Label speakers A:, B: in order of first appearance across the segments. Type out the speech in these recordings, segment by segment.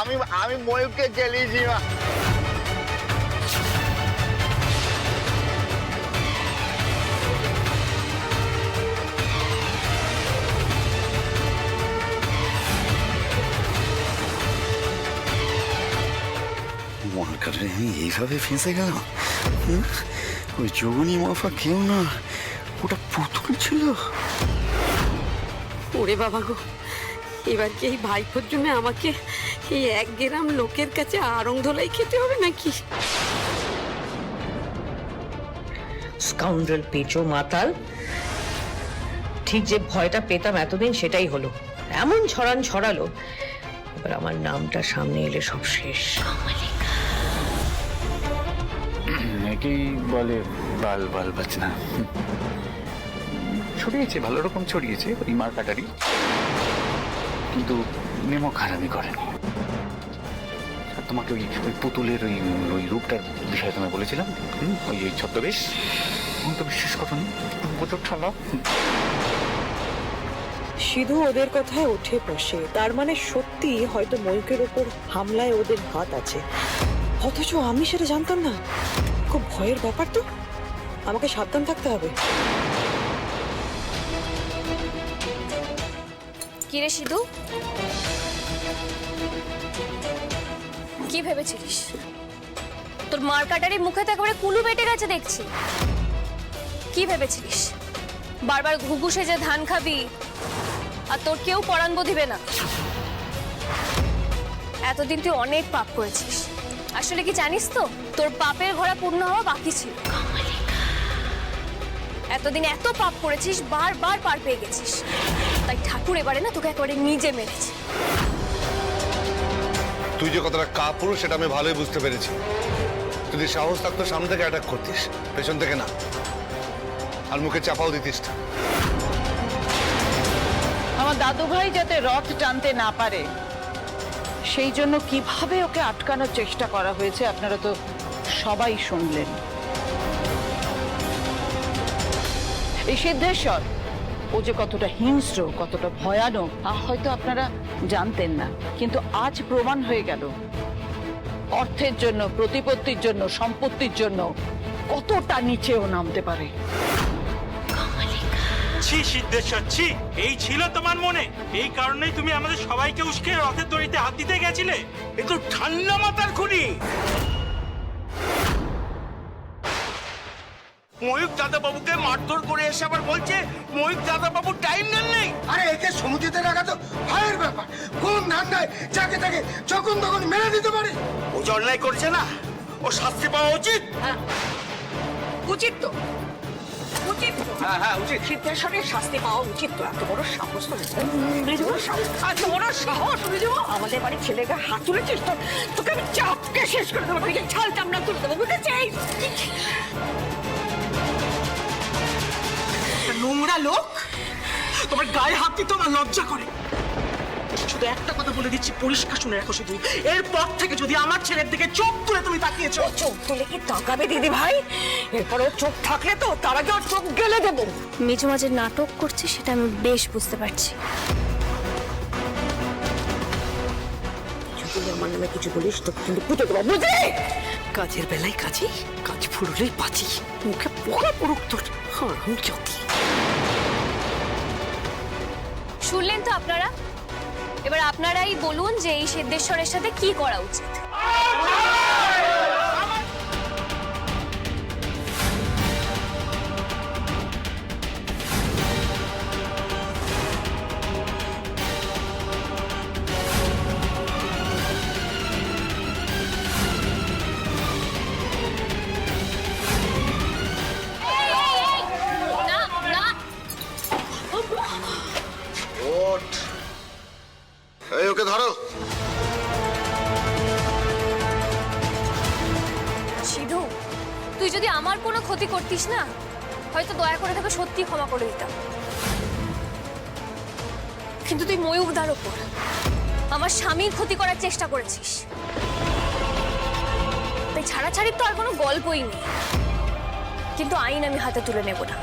A: আমি আমি ময়ূরকে চালিয়েছি মা।
B: মহাকারে আমি এইভাবে ফেঁসে গেলাম? হুম? ওই যোগনী মাফা কেউ না। ওটা পুতুল ছিল।
C: ওরে বাবা গো, এবার কি এই ভাইপোর জন্য আমাকে এই এক গ্রাম লোকের কাছে আড়ং ধোলাই খেতে হবে নাকি?
D: স্কাউন্ডাল পেচো মাতাল। ঠিক যে ভয়টা পেতাম এতদিন সেটাই হলো। এমন ছড়ান ছড়ালো। এবার আমার নামটা সামনে এলে সব শেষ।
E: একেই বলে বাল বাল বাচনা ছড়িয়েছে ভালো রকম ছড়িয়েছে ওই মার কাটারি। কিন্তু নেমো খারামি করেনি। আর তোমাকে ওই ওই পুতুলের ওই ওই রূপটার বিষয়ে তোমায় বলেছিলাম? হুম, ওই ওই ছদ্মবেশ। তুমি তো বিশ্বাস করনি প্রচুর ঠান্ডা।
F: সিধু ওদের কথায় উঠে বসে। তার মানে সত্যি হয়তো ময়ূকের ওপর হামলায় ওদের হাত আছে। অথচ আমি সেটা জানতাম না। খুব ভয়ের ব্যাপার তো। আমাকে সাবধান থাকতে হবে।
G: কিরে সিধু? কি ভেবেছিলিস? তোর মার কাটারি মুখে তো একেবারে কুলু বেটে গেছে দেখছি। কি ভেবেছিলিস? বারবার ঘুঘু সেজে ধান খাবি, আর তোর কেউ পরাণ দিবে না। এতদিন তুই অনেক পাপ করেছিস। আসলে কি জানিস তো, তোর পাপের ঘোড়া পূর্ণ হওয়া বাকি ছিল। এতদিন এত পাপ করেছিস, বারবার পার পেয়ে গেছিস। তাই ঠাকুর এবারে না তোকে একেবারে নিজে মেরেছে।
H: তুই যে কতটা কাপুরুষ, সেটা আমি ভালোই বুঝতে পেরেছি। যদি সাহস থাকতো সামনে থেকে অ্যাটাক করতিস, পেছন থেকে না। আর মুখে চাপাও দিতিস না।
I: আমার দাদু ভাই যাতে রথ টানতে না পারে, সেই জন্য কীভাবে ওকে আটকানোর চেষ্টা করা হয়েছে, আপনারা তো সবাই শুনলেন। এই সিদ্ধেশ্বর, ও যে কতটা হিংস্র, কতটা ভয়ানক, তা হয়তো আপনারা জানতেন না। কিন্তু আজ প্রমাণ হয়ে গেল। অর্থের জন্য, প্রতিপত্তির জন্য, সম্পত্তির জন্য কতটা নিচেও নামতে পারে।
J: ছি, সিদ্ধেশ্বর, ছি, এই ছিল তোমার মনে। এই কারণেই তুমি আমাদের সবাইকে উস্কে রথের দড়িতে হাত দিতে গেছিলে। একটু ঠান্ডা মাথার খুনি। ময়ূক দাদা বাবুকে মারধর করে এসে আবার বলছে ময়ূক দাদা বাবু টাইম নেন নেই।
A: আরে একে সমুদ্রে রাখা তো ভয়ের ব্যাপার। কোন ধান্দায় যাকে তাকে যখন তখন মেরে দিতে পারে।
J: ও যে অন্যায় করছে না ও শাস্তি পাওয়া উচিত।
C: উচিত তো। উচিত তো।
J: হ্যাঁ হ্যাঁ উচিত।
C: সিদ্ধেশ্বরের শাস্তি পাওয়া উচিত তো। এত বড় সাহস তো এত বড় সাহস মৃদু আমাদের বাড়ির ছেলেকে হাত তুলেছিস তো? তোকে আমি চাপকে শেষ করে দেবো। তুই ছাল চামড়া তুলে দেবো বুঝেছিস?
J: নোংরা লোক? তোমার গায়ে হাত দিতে আমার লজ্জা করে। শুধু একটা কথা বলে দিচ্ছি পরিষ্কার শুনে রাখো শুধু। এরপর থেকে যদি আমার ছেলের দিকে চোখ তুলে তুমি তাকিয়েছো।
C: চোখ তুলে কি তাকাবে দিদি ভাই? এরপরে চোখ থাকলে তো তার আগে ওর চোখ গেলে দেবো।
G: মিজু মাঝে নাটক করছে সেটা আমি বেশ বুঝতে পারছি।
C: আমার নামে কিছু বলিস তোকে কিন্তু পুঁতে দেবো বুঝলি? কাজের বেলায় কাজে কাজ ফুরলেই পাচি মুখে পোকা পড়ুক তোর হারাম জাতি
G: শুনলেন তো আপনারা? এবার আপনারাই বলুন যে এই সিদ্ধেশ্বরের সাথে কি করা উচিত। করতিস না? হয়তো দয়া করে তোকে সত্যি ক্ষমা করে দিতাম। কিন্তু তুই ময়ূরদার ওপর। আমার স্বামীর ক্ষতি করার চেষ্টা করেছিস। তাই ছাড়াছাড়ির তো আর কোনো গল্পই নেই। কিন্তু আইন আমি হাতে তুলে নেব না।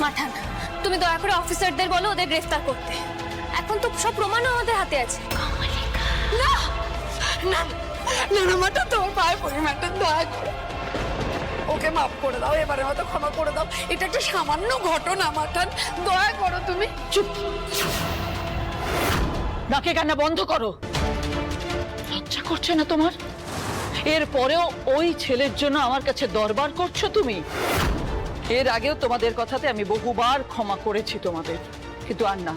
G: মাঠান তুমি তুমি দয়া করে অফিসারদের বলো ওদের গ্রেফতার করতে। এখন তো সব প্রমাণও আমাদের হাতে আছে।
C: না! না! না না মাটা তোমার পায়ে পড়ি মাটা দয়া করে ওকে মাফ করে দাও এবারে মতো ক্ষমা করে দাও। এটা একটা সামান্য ঘটনা মাঠান দয়া করো তুমি।
I: চুপ। নাকে কান্না বন্ধ করো। লজ্জা করছে না তোমার? এর পরেও ওই ছেলের জন্য আমার কাছে দরবার করছ তুমি? এর আগেও তোমাদের কথাতে আমি বহুবার ক্ষমা করেছি তোমাদের। কিন্তু আর না।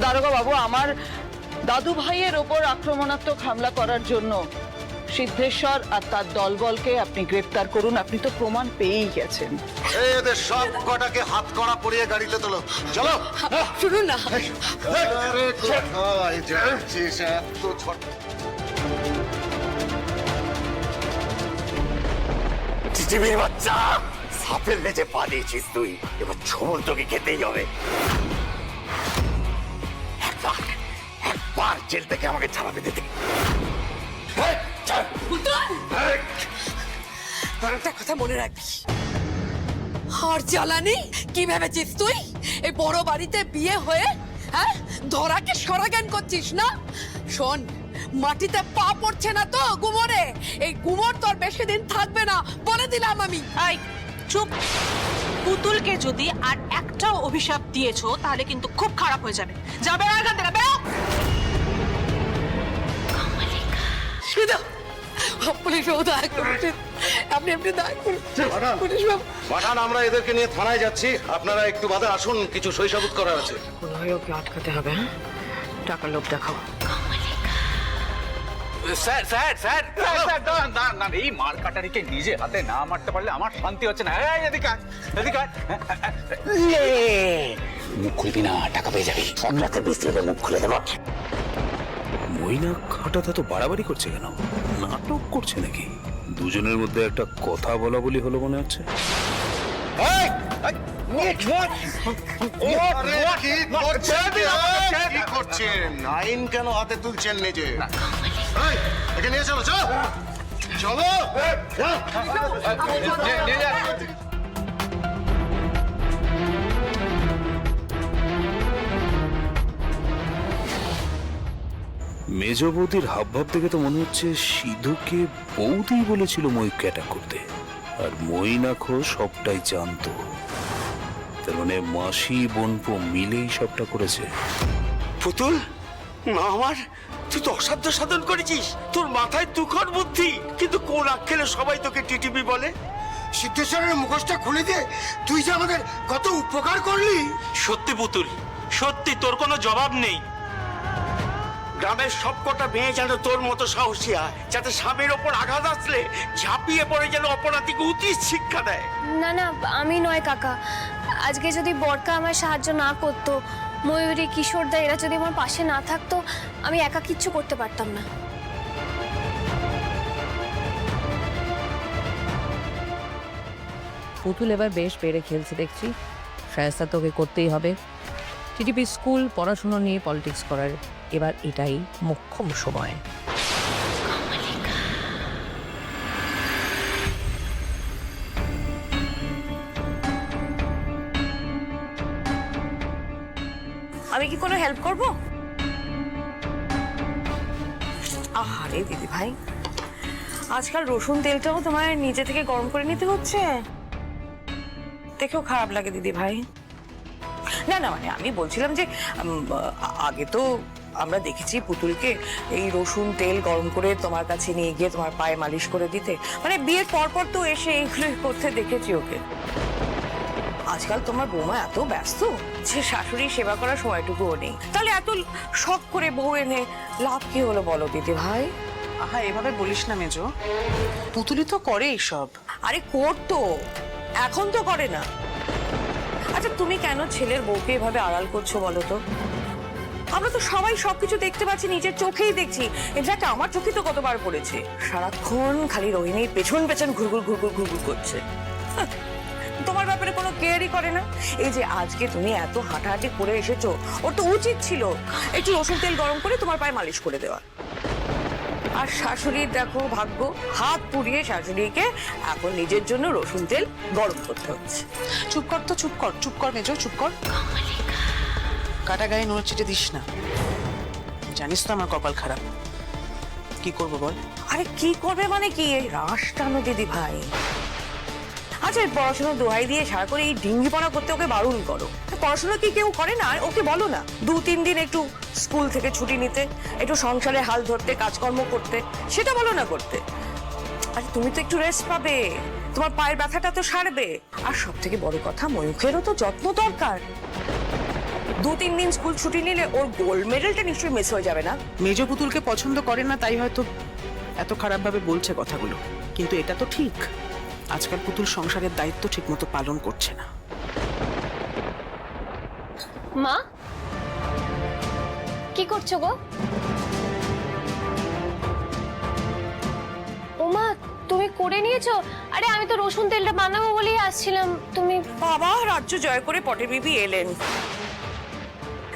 I: দারোগা বাবু আমার দাদু ভাইয়ের ওপর আক্রমণাত্মক হামলা করার জন্য সিদ্ধেশ্বর আর তার দলবলকে আপনি গ্রেপ্তার করুন। আপনি তো প্রমাণ পেয়েই গেছেন।
H: এই এদের সব কটাকে হাত করা পরিয়ে গাড়িতে তোলো। চলো।
C: শুনুন না।
H: আরে কোথায় যাচ্ছিস? এত ছোট
B: চিচিবির বাচ্চা সাপের লেজে পা দিয়েছিস তুই। এবার ছোবল তোকে খেতেই হবে। জেল থেকে আমাকে ছাড়াতে দিতে
C: একটা কথা মনে রাখবি আর জ্বালানি কি ভেবেছিস তুই? এই বড় বাড়িতে বিয়ে হয়ে হ্যাঁ ধরাকে সরাজ্ঞান করছিস না? শোন মাটিতে পা পড়ছে না তো গুমরে। এই গুমর তোর বেশি দিন থাকবে না। বলে দিলাম আমি।
J: আই চুপ। পুতুলকে যদি আর একটাও অভিশাপ দিয়েছ তাহলে কিন্তু খুব খারাপ হয়ে যাবে। যাবে না এখান থেকে বেরো!
C: শুধু পুলিশ বাবু দয়া করুন আপনি আপনি দয়া করুন পুলিশ বাবু।
H: পাঠান আমরা এদেরকে নিয়ে থানায় যাচ্ছি। আপনারা একটু বাদে আসুন কিছু সইসাবুত করার আছে।
D: মনে হয় ওকে আটকাতে হবে হ্যাঁ? টাকার লোভ দেখাও।
E: Sir sir sir sir, sir, দাঁড়ান, দাঁড়ান, দাঁড়ান। এই মার কাটারিকে নিজে হাতে না মারতে পারলে আমার শান্তি হচ্ছে না। এই, এদিকে এদিকে
B: মুখ খুলবি না টাকা পেয়ে যাবি। রাতে বৃষ্টি হলে মুখ খুলে দেবো।
K: মইনা হঠাৎ এত বাড়াবাড়ি করছে কেন নাটক করছে নাকি দুজনের মধ্যে একটা কথা বলা বলি হলো মনে হচ্ছে
H: আরে, কি করছেন? এই, কি করছেন আইন কেন হাতে তুলছেন নিজে নিয়ে চলো চলো চলো
K: মেজ বৌদির হাবভাব দেখে তো মনে হচ্ছে সিধুকে বৌদি বলেছিল ময়ূরকে অ্যাটাক করতে। আর মইনাখো সবটাই জানতো। তার মানে মাসি বোনপো মিলেই সবটা করেছে।
B: পুতুল না আমার তুই তো অসাধ্য সাধন করেছিস। তোর মাথায় তুখর বুদ্ধি। কিন্তু কোন আক্ষেলে সবাই তোকে টিটিপি বলে?
A: সিদ্ধেশ্বরের মুখোশটা খুলে দিয়ে তুই যে আমাদের কত উপকার করলি।
L: সত্যি পুতুল সত্যি তোর কোনো জবাব নেই।
B: গ্রামের সবকটা মেয়ে যেন তোর মতো সাহসী হয় যাতে স্বামীর ওপর আঘাত আসলে ঝাঁপিয়ে পড়ে যেন অপরাধীকে উচিত শিক্ষা দেয়।
G: না না আমি নয় কাকা। আজকে যদি বরকা আমার সাহায্য না করতো ময়ূরী কিশোর কিশোরদা এরা যদি আমার পাশে না থাকতো আমি একা কিচ্ছু করতে পারতাম না।
D: পুতুল এবার বেশ বেড়ে খেলছে দেখছি। সায়স্তা তোকে করতেই হবে। টিটিপি স্কুল পড়াশুনো নিয়ে পলিটিক্স করার। এবার এটাই মোক্ষম সময়। আমি কি কোনো হেল্প করব? আহারে দিদি ভাই, আজকাল রসুন তেলটাও তোমার নিজে থেকে গরম করে নিতে হচ্ছে। দেখেও খারাপ লাগে দিদি ভাই। না না মানে আমি বলছিলাম যে আগে তো আমরা দেখেছি পুতুলকে এই রসুন তেল গরম করে তোমার কাছে নিয়ে গিয়ে তোমার পায়ে মালিশ করে দিতে। মানে বিয়ের পর পর তো এসে এইগুলো করতে দেখেছি ওকে। আজকাল তোমার বৌমা এত ব্যস্ত যে শাশুড়ি সেবা করার সময়টুকুও নেই। তাহলে এত শখ করে বউ এনে লাভ কি হলো বলো দিদি ভাই?
J: আহা এভাবে বলিস না মেজো। পুতুলি তো করে এইসব।
D: আরে করতো এখন তো করে না। আচ্ছা তুমি কেন ছেলের বউকে এভাবে আড়াল করছ বলো তো? আমরা তো সবাই সবকিছু দেখতে পাচ্ছি নিজের চোখেই দেখছি। ইনফ্যাক্ট আমার চোখে তো কতবার পড়েছে। সারাক্ষণ খালি রোহিণীর পেছন পেছন ঘুরঘুর ঘুরঘুর ঘুরঘুর করছে। তোমার ব্যাপারে কোনো কেয়ারই করে না? এই যে আজকে তুমি এত হাঁটাহাঁটি করে এসেছ ওর তো উচিত ছিল একটু রসুন তেল গরম করে তোমার পায়ে মালিশ করে দেওয়া। আর শাশুড়ির দেখো ভাগ্য হাত পুড়িয়ে শাশুড়িকে এখন নিজের জন্য রসুন তেল গরম করতে হচ্ছে।
J: চুপ কর তো চুপ কর চুপ কর মেজো চুপ কর। কাটা গায়ে নুন ছিটে দিস না। জানিস তো আমার কপাল খারাপ। কি করব বল?
D: আরে কি করবে মানে কি? এই রাস দিদি ভাই। আচ্ছা পড়াশোনা দোহাই দিয়ে সারা করে এই ডিঙ্গি পড়া করতে ওকে বারণ করো। পড়াশোনা কি কেউ করে না? আর ওকে বলো না। দু, তিন দিন একটু স্কুল থেকে ছুটি নিতে, একটু সংসারে হাল ধরতে, কাজকর্ম করতে, সেটা বলো না করতে। আরে তুমি তো একটু রেস্ট পাবে। তোমার পায়ের ব্যথাটা তো সারবে। আর সব থেকে বড় কথা, ময়ূখেরও তো যত্ন দরকার। দু তিন দিন স্কুল ছুটি নিলে ওর গোল্ড মেডেলটা নিশ্চয়ই মিস হয়ে যাবে না।
J: মেজ পুতুলকে পছন্দ করে না তাই হয়তো এত খারাপভাবে বলছে কথাগুলো। কিন্তু এটা তো ঠিক। আজকাল পুতুল সংসারের দায়িত্ব ঠিকমতো পালন করছে না।
G: মা? কি করছ গো? ওমা তুমি করে নিয়েছো? আরে আমি তো রসুন তেলটা বানাবো বলেই আসছিলাম। তুমি
D: বাবা রাজ্য জয় করে পটে বিবি এলেন।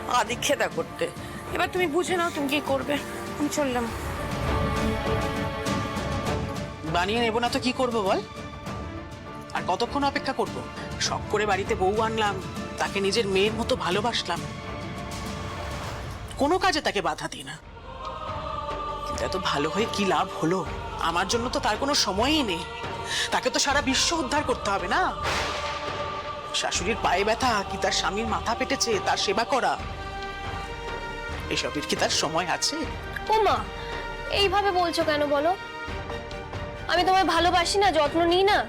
D: আদিক্ষেতা করতে। এবার তুমি বুঝে নাও তুমি কি করবে। আমি চললাম।
J: বানিয়ে নেব না তো কি করব বল? আর কতক্ষণ অপেক্ষা করব? শখ করে বাড়িতে বউ আনলাম, তাকে নিজের মেয়ের মতো ভালোবাসলাম। কোনো কাজে তাকে বাধা দিই না। কিন্তু এত ভালো হয়ে কি লাভ হলো? আমার জন্য তো তার কোনো সময়ই নেই। তাকে তো সারা বিশ্ব উদ্ধার করতে হবে না? শাশুড়ির পায়ে ব্যথা কি তার স্বামীর মাথা পেটেছে তার সেবা করা। এসবের কি তার সময় আছে?
G: ওমা এইভাবে বলছো কেন বলো? আমি তোমায় ভালোবাসি না যত্ন নিই না।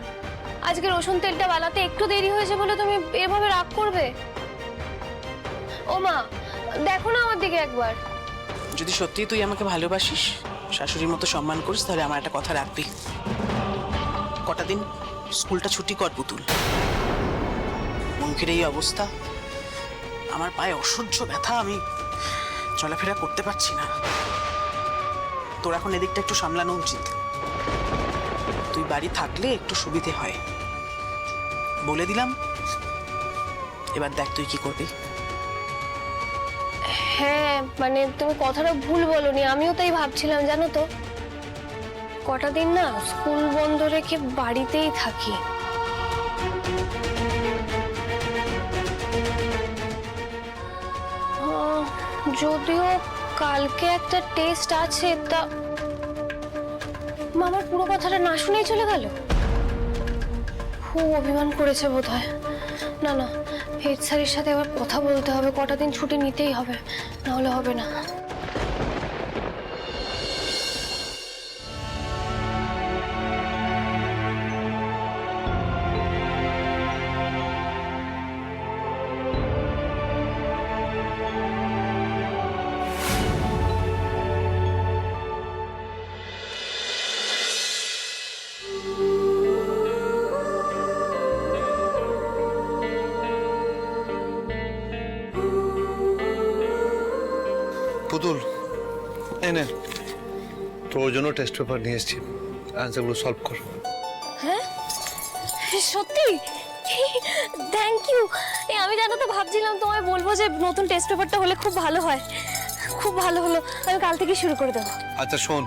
G: আজকে রসুন তেলটা বানাতে একটু দেরি হয়েছে বলে তুমি এভাবে রাগ করবে? ওমা দেখো না আমার দিকে একবার।
J: যদি সত্যি তুই আমাকে ভালোবাসিস শাশুড়ির মতো সম্মান করিস তাহলে আমার একটা কথা রাখবি। কটা দিন স্কুলটা ছুটি কর পুতুল। মুখের এই অবস্থা? আমার পায়ে অসহ্য ব্যথা, আমি চলাফেরা করতে পারছি না। তোর এখন এদিকটা একটু সামলানো উচিত। তুই বাড়ি থাকলে একটু সুবিধে হয়। বলে দিলাম। এবার দেখ তুই কি করবি।
G: হ্যাঁ মানে তুমি কথাটা ভুল বলনি, আমিও তাই ভাবছিলাম, জানো তো? কটা দিন না, স্কুল বন্ধ রেখে বাড়িতেই থাকি। যদিও কালকে একটা টেস্ট আছে, তা মামার পুরো কথাটা না শুনেই চলে গেল? খুব অভিমান করেছে বোধ হয় না না, হেড স্যারের সাথে আবার কথা বলতে হবে, কটা দিন ছুটি নিতেই হবে, নাহলে হবে না।
H: পুতুল। এনে তোর জন্য টেস্ট পেপার নিয়ে এসেছি। অ্যান্সারগুলো সলভ কর।
G: সত্যি? থ্যাংক ইউ আমি জানো তো ভাবছিলাম তোমায় বলব যে নতুন টেস্ট পেপারটা হলে খুব ভালো হয়। খুব ভালো হলো। আমি কাল থেকে শুরু করে দেবো।
H: আচ্ছা শোন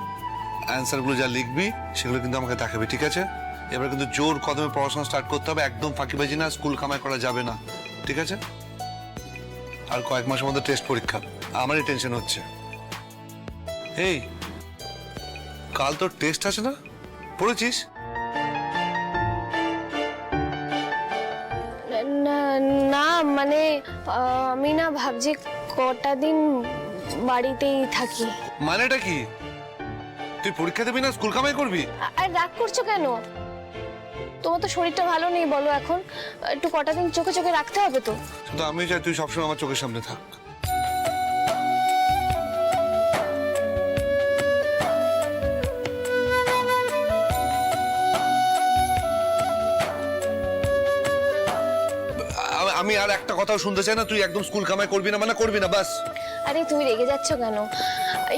H: অ্যান্সারগুলো যা লিখবি সেগুলো কিন্তু আমাকে দেখাবি ঠিক আছে? এবার কিন্তু জোর কদমে পড়াশোনা স্টার্ট করতে হবে। একদম ফাঁকিবাজি না স্কুল কামাই করা যাবে না ঠিক আছে? আর কয়েক মাসের মধ্যে টেস্ট পরীক্ষা। আমারই টেনশন হচ্ছে। এই কাল তোর টেস্ট আছে না? পড়েছিস?
G: না না মানে আমি না ভাবছি কটা দিন বাড়িতেই থাকি।
H: মানেটা কি? তুই পরীক্ষা দেবি না স্কুল কামাই করবি?
G: আর রাগ করছ কেন? তোমার তো শরীরটা ভালো নেই বলো এখন। একটু কটা দিন চোখে চোখে রাখতে হবে তো।
H: শুধু আমি চাই তুই সবসময় আমার চোখের সামনে থাক। আমি আর একটা কথাও শুনতে চাই না তুই একদম স্কুল কামাই করবি না মানে করবি না বাস।
G: আরে তুমি রেগে যাচ্ছ কেন?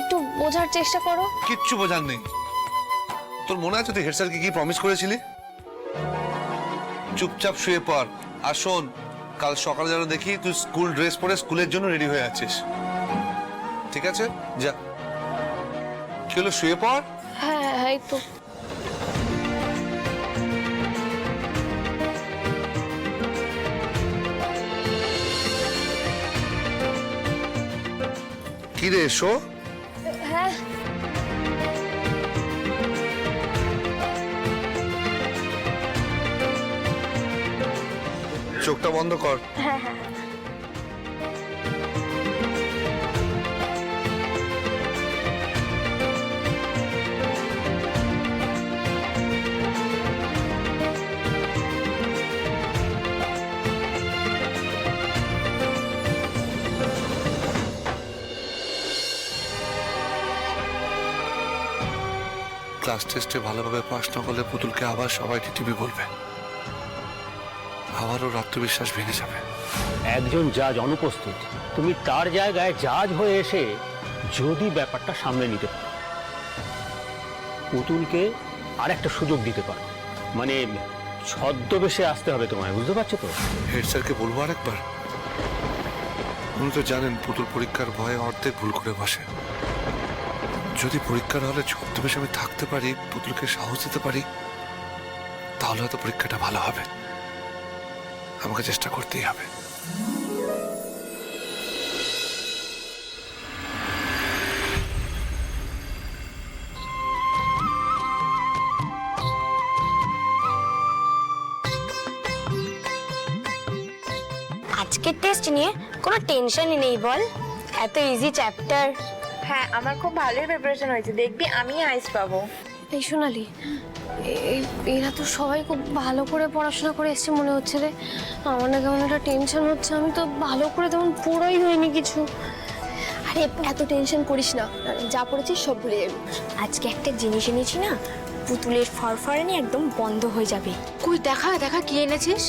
G: একটু বোঝার চেষ্টা করো।
H: কিচ্ছু বোঝার নেই। তোর মনে আছে তুই হেড স্যারকে কি প্রমিস করেছিলি? চুপচাপ শুয়ে পড়। আর শোন কাল সকালে যেন দেখি তুই স্কুল ড্রেস পরে স্কুলের জন্য রেডি হয়ে আছিস। ঠিক আছে? যা। কি হলো শুয়ে পড়?
G: হ্যাঁ হ্যাঁ এই তো।
H: কি রে এসো।
G: হ্যাঁ।
H: চোখটা বন্ধ কর।
G: হ্যাঁ হ্যাঁ।
H: ক্লাস টেস্টে ভালোভাবে পাশ না করলে পুতুলকে আবার সবাই টিভি বলবে। আবারও আত্মবিশ্বাস ভেঙে যাবে।
L: একজন জাজ অনুপস্থিত। তুমি তার জায়গায় জাজ হয়ে এসে যদি ব্যাপারটা সামনে নিতে পারো পুতুলকে আর একটা সুযোগ দিতে পারো। মানে ছদ্মবেশে আসতে হবে তোমায় বুঝতে পারছ তো?
H: হেড স্যারকে বলব আরেকবার। উনি তো জানেন পুতুল পরীক্ষার ভয়ে অর্ধেক ভুল করে বসে। যদি পরীক্ষার হলে ছদ্মবেশে আমি থাকতে পারি, পুতুলকে সাহস দিতে পারি, তাহলে হয়তো পরীক্ষাটা ভালো হবে। আমাকে চেষ্টা করতেই হবে।
G: আজকের টেস্ট নিয়ে কোনো টেনশনই নেই বল। এত ইজি চ্যাপ্টার
D: হ্যাঁ আমার খুব ভালোই প্রিপারেশন হয়েছে। দেখবি আমি আইস পাবো।
G: এই সোনালি এরা তো সবাই খুব ভালো করে পড়াশোনা করে এসছে মনে হচ্ছে রে। আমার না কেমন একটা টেনশন হচ্ছে আমি তো ভালো করে তেমন পড়াই হয়নি কিছু। আরে এত টেনশন করিস না যা পড়েছিস সব ভুলে যাবি। আজকে একটা জিনিস এনেছি না পুতুলের ফরফরানি একদম বন্ধ হয়ে যাবে। কই দেখা দেখা কি এনেছিস?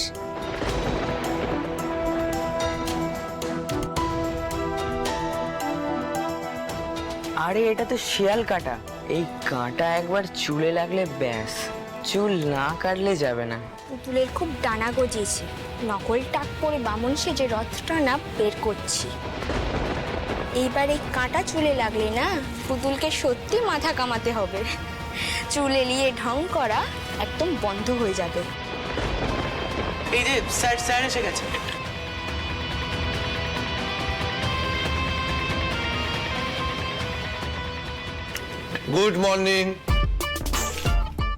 M: আরে এটা তো শিয়াল কাটা। এই কাঁটা একবার চুলে লাগলে ব্যাস চুল না কাটলে যাবে না।
G: পুতুলের খুব ডানা গজিয়েছে। নকল টাক পরে বামন সেজে রথটা না বের করছি। এইবার এই কাঁটা চুলে লাগলে না পুতুলকে সত্যি মাথা কামাতে হবে। চুল এলিয়ে ঢং করা একদম বন্ধ হয়ে যাবে।
J: এই যে স্যার স্যার এসে গেছে।
H: গুড মর্নিং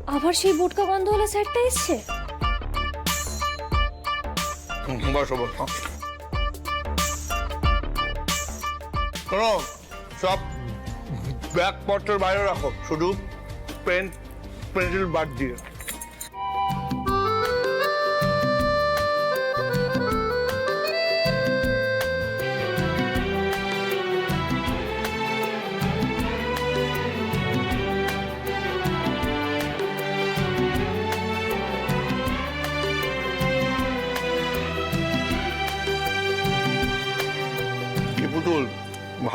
G: আবার সেই বোটকা গন্ধ হলে স্যারটা এসছে?
H: বসো বসো। শোনো সব ব্যাগপত্র বাইরে রাখো। শুধু পেন পেন্সিল বাদ দিয়ে।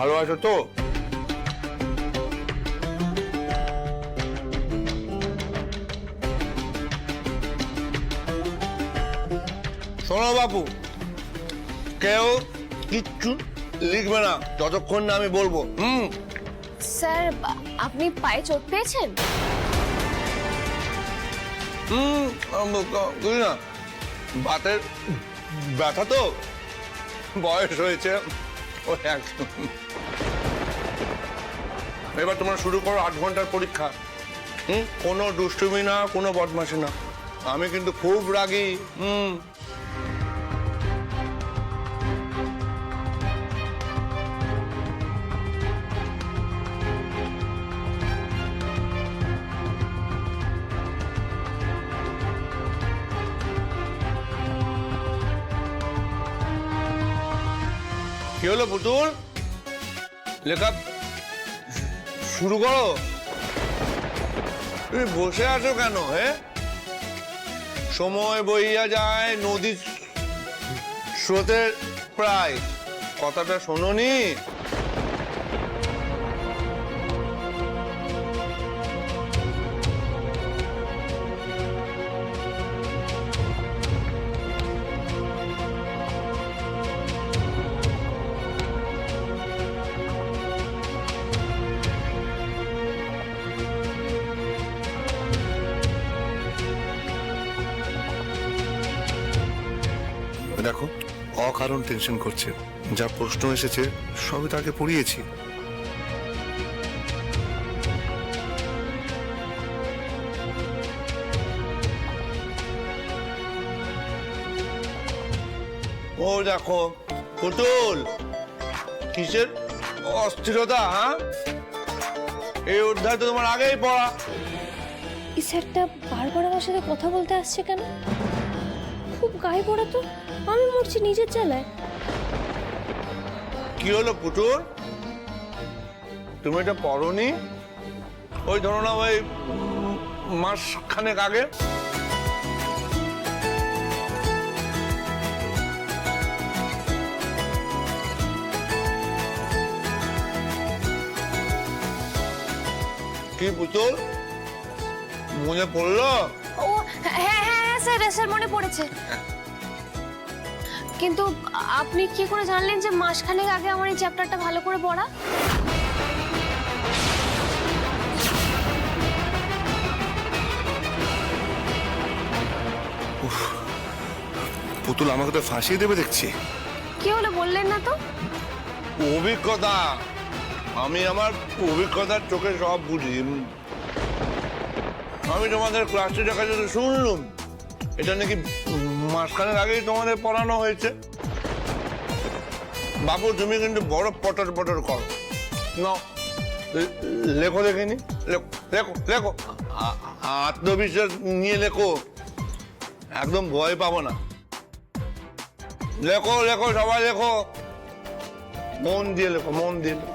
H: ভালো আছো তো। শোনো বাপু কেউ কিচ্ছু লিখবে না যতক্ষণ না আমি বলব হুম?
G: স্যার আপনি পায়ে চোট পেয়েছেন?
H: হুম না? বাতের ব্যথা তো? বয়স হয়েছে ওই এক এবার তোমরা শুরু করো আট ঘণ্টার পরীক্ষা। হুম? কোনো দুষ্টুমি না, কোনো বদমাশি না। আমি কিন্তু খুব রাগী। হুম। কি হলো পুতুল? লেখা শুরু করো। তুমি বসে আছো কেন, হে? সময় বইয়া যায় নদী স্রোতের প্রায়। কথাটা শোনোনি? অকারণ টেনশন করছে। যা প্রশ্ন এসেছে সবই তাকে পড়িয়েছি। ও দেখো পুতুল! কিসের অস্থিরতা হ্যাঁ? এই অধ্যায় তো তোমার আগেই পড়া।
G: এই স্যারটা বারবার আমার সাথে কথা বলতে আসছে কেন? খুব গায়ে পড়া তো। আমি মরছি নিজের জ্বালায়।
H: কি হলো পুতুল তুমি এটা পড়নি ওই ধরো না ওই উম, মাস খানেক আগে। কি পুতুল মনে পড়ল?
G: ও হ্যাঁ হ্যাঁ হ্যাঁ স্যার স্যার মনে পড়েছে। কিন্তু আপনি কি করে জানলেন যে মাসখানেক আগে আমার এই চ্যাপ্টারটা ভালো করে পড়া?
H: পুতুল আমাকে তো ফাঁসিয়ে দেবে দেখছি।
G: কি হলো বললেন না তো?
H: অভিজ্ঞতা। আমি আমার অভিজ্ঞতার চোখে সব বুঝি। আমি তোমাদের ক্লাস টিচার কাছে তো শুনলুম এটা নাকি মাসখানেক আগেই তোমাদের পড়ানো হয়েছে। বাবু তুমি কিন্তু বড় পটর পটর করো। লেখো, দেখিনি? লেখো লেখো আত্মবিশ্বাস নিয়ে লেখো। একদম ভয় পাবো না। লেখো লেখো, সবাই লেখো। মন দিয়ে লেখো, মন দিয়ে লেখো।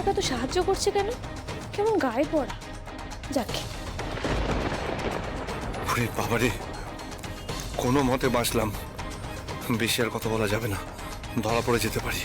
G: আমাকে এত সাহায্য করছে কেন? কেমন গায়ে পড়া। যাকে।
H: ওরে বাবারে, কোনো মতে বাঁচলাম। বেশি আর কথা বলা যাবে না। ধরা পড়ে যেতে পারি।